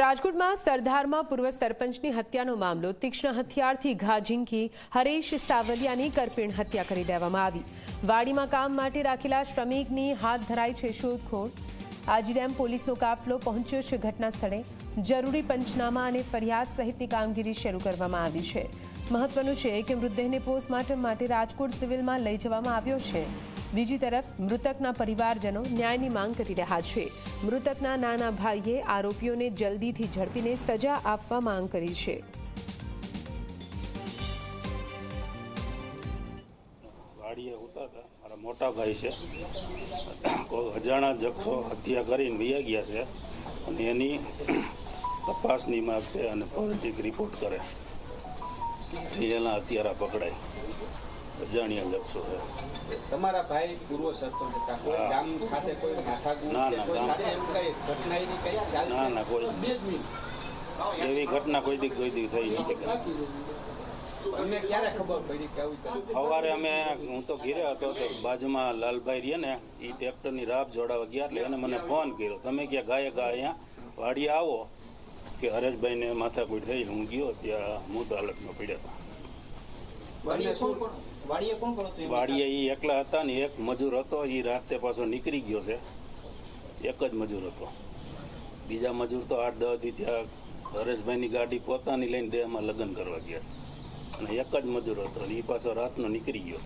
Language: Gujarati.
રાજકોટમાં સરદારમાં પૂર્વ સરપંચની હત્યાનો મામલો. તીક્ષ્ણ હથિયારથી ઘા ઝીંકી હરેશ સાવલિયાની કરપીણ હત્યા કરી દેવામાં આવી. વાડીમાં કામ માટે રાખેલા શ્રમિકની હાથ ધરાઈ છે શોધખોળ. આજીડેમ પોલીસનો કાફલો પહોંચ્યો છે ઘટના સ્થળે જરૂરી પંચનામા અને ફરિયાદ સહિતની કામગીરી શરૂ કરવામાં આવી છે. મહત્વનું છે કે મૃતદેહને પોસ્ટમોર્ટમ માટે રાજકોટ સિવિલમાં લઈ જવામાં આવ્યો છે. બીજી તરફ, મૃતકના પરિવારજનો ન્યાયની માંગ કરી રહ્યા છે. મૃતકના નાના ભાઈએ આરોપીઓને જલ્દીથી ઝડપીને સજા આપવા માંગ કરી છે. મોટા ભાઈ છે. કોઈ અજાણા જક્ષો હત્યા કરીને વયા ગયા છે અને એની તપાસની માગ છે અને ફોરેન્સિક રિપોર્ટ કરે. થયેલા હત્યારા પકડાય. અજાણ્યા જક્ષો છે. તમારા ભાઈ પૂર્વ સરપંચ હતા. કોઈ ગામ સાથે કોઈ માથાકૂટ ના, ના, કોઈ સાથે એમ કઈ ઘટના એની કઈ ના, ના, કોઈ. એવી ઘટના કોઈ દી કોઈ દી થઈ નથી. તમને ક્યારે ખબર પડી કે આવું સવારે અમે હું તો ઘીરે હતો તો બાજુમાં લાલભાઈ રહીએ ને એ ટ્રેક્ટરની રાપ જોડાવા ગયા એટલે એને મને ફોન કર્યો. તમે ક્યાં ગાય ગા અહીંયા? વાડી આવો. કે હરેશભાઈને માથાકૂટ થઈ હું ગયો ત્યાં મૂત હાલતમાં પડ્યા હતા. વાડીએ એ એકલા હતા ને એક મજૂર હતો એ રાતે પાછો નીકળી ગયો છે. એક જ મજૂર હતો. બીજા મજૂર તો આઠ દસ દી ત્યાં હરેશભાઈની ગાડી પોતાની લઈને દેહમાં લગ્ન કરવા ગયા અને એક જ મજૂર હતો અને એ પાછો રાતનો નીકળી ગયો.